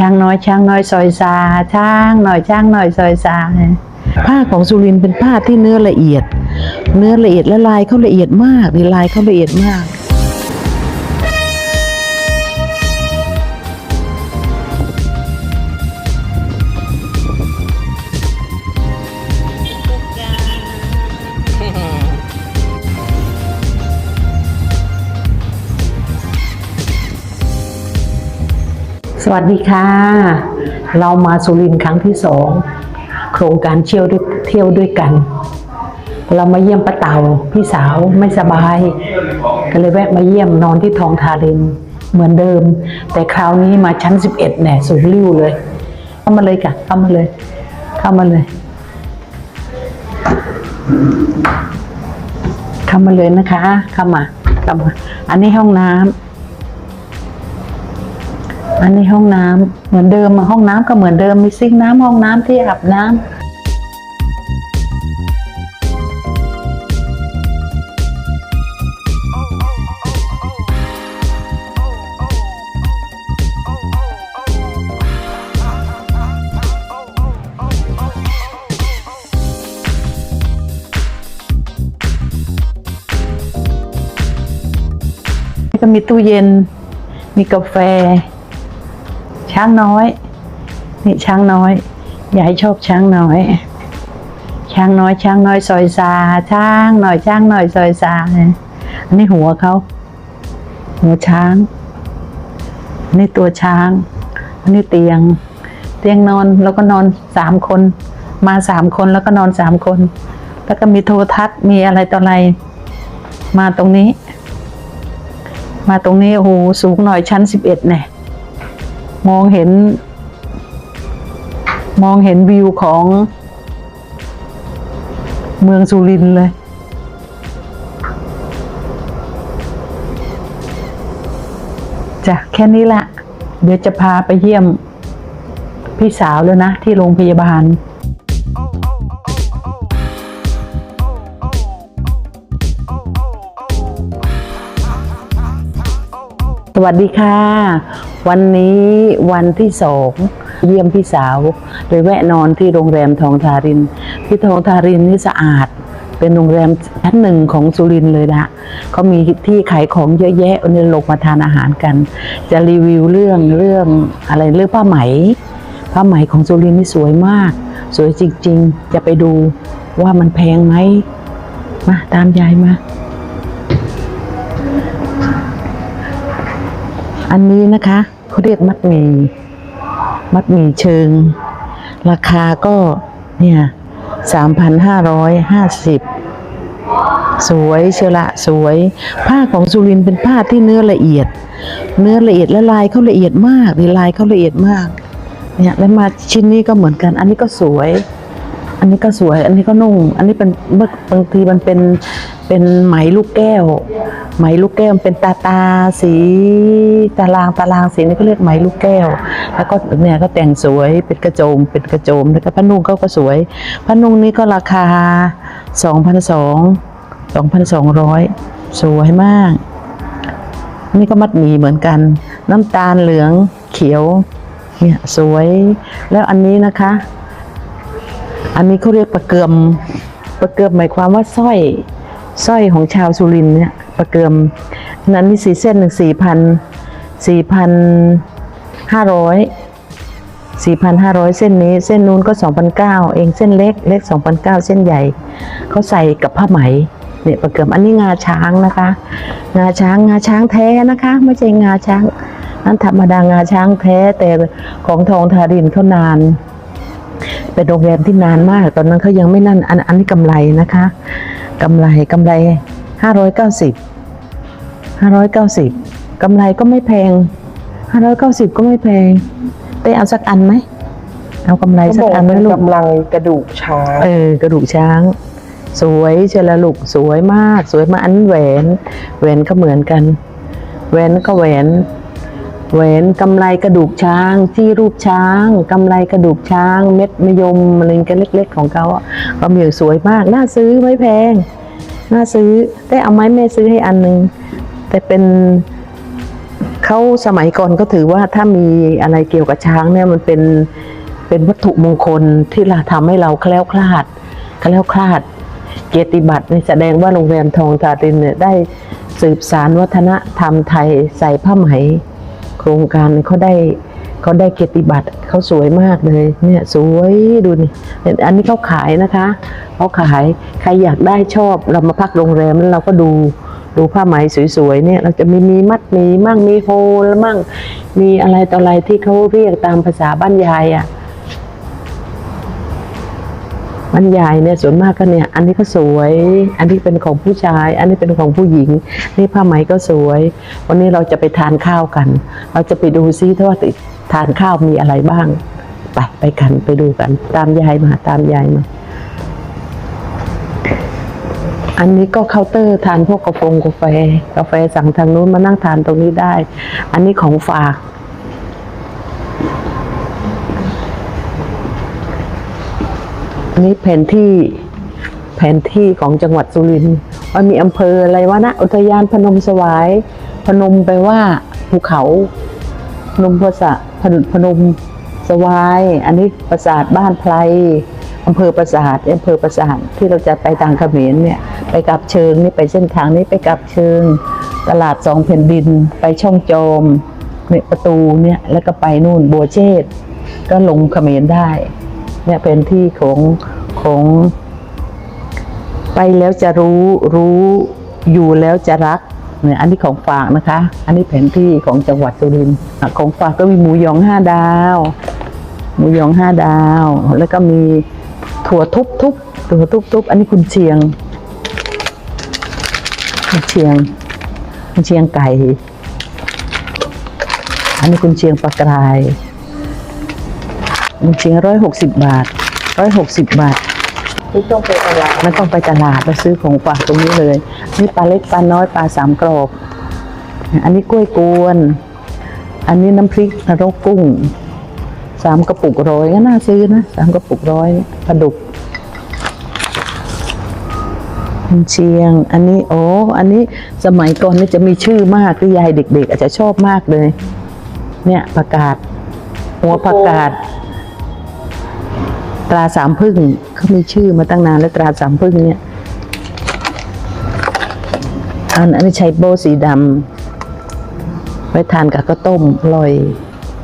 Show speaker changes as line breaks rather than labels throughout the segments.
ช้างน้อยช้างน้อยซอยซาช้างหน่อยช้างหน่อยซอยซา
ผ้าของสุรินทร์เป็นผ้าที่เนื้อละเอียด เนื้อละเอียดและลายเขาละเอียดมากนี่ลายเขาละเอียดมาก
วัสดีค่ะ เรามาสุรินทร์ครั้งที่สองโครงการเที่ยวด้วยเที่ยวด้วยกัน เรามาเยี่ยมป้าเต่าพี่สาวไม่สบาย ก็เลยแวะมาเยี่ยมนอนที่ทองทารินเหมือนเดิม แต่คราวนี้มาชั้น 11แหน่สูงริ้วเลย เข้ามาเลยค่ะ เข้ามาเลย เข้ามาเลย เข้ามาเลยนะคะ เข้ามาเข้ามา อันนี้ห้องน้ำ อันนี้ห้องน้ำเหมือนเดิมอะห้องน้ำก็เหมือนเดิมมีซิงค์น้ำห้องน้ำที่อาบน้ำก็มีตู้เย็น มีกาแฟ ช้างน้อย นี่ช้างน้อยยายชอบช้างน้อย ช้างน้อยช้างน้อยซอยซาช้างหน่อยช้างหน่อยซอยซาอันนี้หัวเขา หัวช้างอันนี้ตัวช้างอันนี้เตียง เตียงนอนแล้วก็นอนสามคน มาสามคนแล้วก็นอนสามคน แล้วก็มีโทรทัศน์มีอะไรต่ออะไร มาตรงนี้ มาตรงนี้โอ้โหสูงหน่อยชั้นสิบเอ็ดเนี่ย มองเห็น มองเห็นวิวของเมืองสุรินเลย จ้ะ แค่นี้ละ เดี๋ยวจะพาไปเยี่ยมพี่สาวแล้วนะ ที่โรงพยาบาลสวัสดีค่ะ วันนี้วันที่สองเยี่ยมพี่สาวเลยแวะนอนที่โรงแรมทองทาริน ที่ทองทารินนี่สะอาด เป็นโรงแรมชั้นหนึ่งของสุรินเลยนะเขามีที่ขายของเยอะแยะวันนี้ลงมาทานอาหารกัน จะรีวิวเรื่องเรื่องอะไรเรื่องผ้าไหมผ้าไหมของสุรินนี่สวยมาก สวยจริง ๆ จะไปดูว่ามันแพงไหมมาตามยายมา อันนี้นะคะเขาเรียกมัดหมี่มัดหมี่เชิง ราคาก็เนี่ยสามพันห้าร้อยห้าสิบสวยเชละสวย ผ้าของสุรินเป็นผ้าที่เนื้อละเอียด เนื้อละเอียดและลายเขาละเอียดมากนี่ลายเขาละเอียดมากเนี่ยแล้วมาชิ้นนี้ก็เหมือนกัน อันนี้ก็สวย อันนี้ก็สวย อันนี้ก็นุ่ง อันนี้เป็นบางทีมันเป็น เป็นไหมลูกแก้ว ไหมลูกแก้วเป็นตาตาสีตารางตารางสีนี่ก็เรียกไหมลูกแก้ว แล้วก็เนี่ยก็แต่งสวยเป็นกระโจมเป็นกระโจมแล้วก็ผ้านุ่งเขาก็สวยผ้านุ่งนี้ก็ราคาสองพันสองสองพันสองร้อยสวยมาก นี่ก็มัดหมี่เหมือนกัน น้ำตาลเหลืองเขียวเนี่ยสวยแล้วอันนี้นะคะ อันนี้เขาเรียกประเกือมประเกือมหมายความว่าสร้อย สร้อยของชาวสุรินเนี่ยประเกือมนั้นนี่สี่เส้นหนึ่งสี่พันสี่พันห้าร้อยสี่พันห้าร้อยเส้นนี้ เส้นนู้นก็สองพันเก้าเองเส้นเล็กเล็กสองพันเก้าเส้นใหญ่เขาใส่กับผ้าไหมเนี่ยประเกือมอันนี้งาช้างนะคะ งาช้างงาช้างแท้นะคะ ไม่ใช่งาช้างนั้นธรรมดางาช้างแท้แต่ของทองทารินเขานานเป็นโรงแรมที่นานมาก ตอนนั้นเขายังไม่นั่นอันอันนี้กำไรนะคะ กำไรกำไรห้าร้อยเก้าสิบห้าร้อยเก้าสิบกำไรก็ไม่แพงห้าร้อยเก้าสิบก็ไม่แพงเต้เอาสักอันไหมเอากำไร
เขา
สั
บอกก
อันไหม
เป็น
ลูก
กำลังกระดูกช้าง
เออกระดูกช้าง สวยเชยวละลูกสวยมาก สวยมากอันนี้แหวน แหวนก็เหมือนกัน แหวนก็แหวน แหวนกำไรกระดูกช้างที่รูปช้างกำไรกระดูกช้าง เม็ดมะยมอะไรกันเล็ก ๆ ของเขาอะก็มีสวยมากน่าซื้อไม่แพงน่าซื้อแต่เอาไหมแม่ซื้อให้อันหนึงแต่เป็นเขาสมัยก่อนก็ถือว่าถ้ามีอะไรเกี่ยวกับช้างเนี่ยมันเป็นเป็นวัตถุมงคลที่เราทำให้เราแคล้วคลาดแคล้วคลาด เกียรติบัตรนี่แสดงว่าโรงแรมทองทารินเนี่ยได้สืบสารวัฒนธรรมไทยใส่ผ้าไหม โครงการเขาได้เขาได้เกียรติบัตรเขาสวยมากเลยเนี่ยสวยดูนี่อันนี้เขาขายนะคะเขาขายใครอยากได้ชอบเรามาพักโรงแรมแล้วเราก็ดูดูผ้าไหมสวยๆเนี่ยเราจะมีมีมัดมีมั่งมีโฮลมั่งมีอะไรต่ออะไรที่เขาเรียกตามภาษาบ้านยายอะ่ะ บ้านยายเนี่ยส่วนมากก็เนี่ย อันนี้ก็สวย อันนี้เป็นของผู้ชาย อันนี้เป็นของผู้หญิง นี่ผ้าไหมก็สวย วันนี้เราจะไปทานข้าวกัน เราจะไปดูซิถ้าว่าทานข้าวมีอะไรบ้าง ไปไปกันไปดูกัน ตามยายมาตามยายมาอันนี้ก็เคาน์เตอร์ทานพวกกาแฟกาแฟ กาแฟสั่งทางนู้นมานั่งทานตรงนี้ได้ อันนี้ของฝาก นนี้แผนที่แผนที่ของจังหวัดสุรินทร์ว่ามีอำเภออะไรวะนะอุทยานพนมสวาย พนมไปว่าภูเขาพนมภาษาพนพนมสวาย อันนี้ปราสาทบ้านไพรอำเภอปราสาทอำเภอปราสาทที่เราจะไปทางเขมรเนี่ยไปกับเชิงนี่ไปเส้นทางนี้ไปกับเชิง ตลาดสองแผ่นดินไปช่องโจมเนี่ยประตูเนี่ยแล้วก็ไปนู่นบัวเชษก็ลงเขมรได้ เนี่ยเป็นที่ของของ ไปแล้วจะรู้รู้อยู่แล้วจะรักเนี่ยอันนี้ของฝากนะคะ อันนี้แผนที่ของจังหวัดสุรินทร์ของฝากก็มีหมูยองห้าดาว หมูยองห้าดาว แล้วก็มีถั่วทุบทุบถั่วทุบทุบอันนี้คุณเชียง คุณเชียง คุณเชียงไก่ อันนี้คุณเชียงปลากราย คุณเชียงร้อยหกสิบบาทร้อยหกสิบบาท
ที่ต้องไปตลาด
ไม่ต้องไปตลาดไปซื้อของฝากตรงนี้เลยนี่ปลาเล็กปลาน้อยปลาสามกรอบ อันนี้กล้วยกวน อันนี้น้ำพริกนรกกุ้งสามกระปุกร้อยก็น่าซื้อนะสามกระปุกร้อยเนี่ยปลาดุกกุนเชียง อันนี้โอ้อันนี้สมัยก่อนนี่จะมีชื่อมากที่ยายเด็ก ๆ อาจจะชอบมากเลย เนี่ยประกาศ หัวประกาศ ตราสามพึ่งเขามีชื่อมาตั้งนานแล้วตราสามพึ่งเนี่ยอันนี้ใช้โบสีดำไว้ทานกับข้าวต้มอร่อย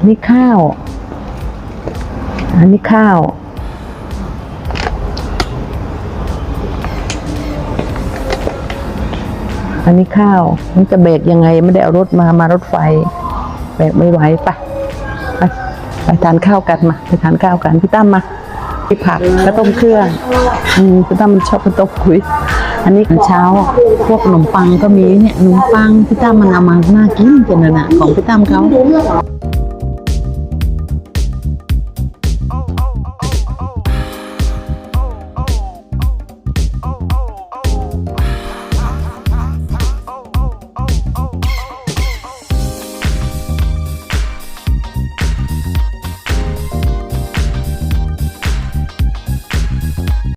นี่ข้าว อันนี้ข้าว อันนี้ข้าวมันจะเบรกยังไงไม่ได้เอารถมามารถไฟแบรกไม่ไหวไปไปไปทานข้าวกันมาไปทานข้าวกันพี่ตั้มมา พี่ผักข้วต้มเครื่องอืมพี่ตั้มมันชอบกระต้มคุยอันนี้เช้าพวกขนมปังก็มีเนี่ยขนมปังพี่ตั้มมันเอามาน่ากินจังเลยนะของพี่ตั้มเขา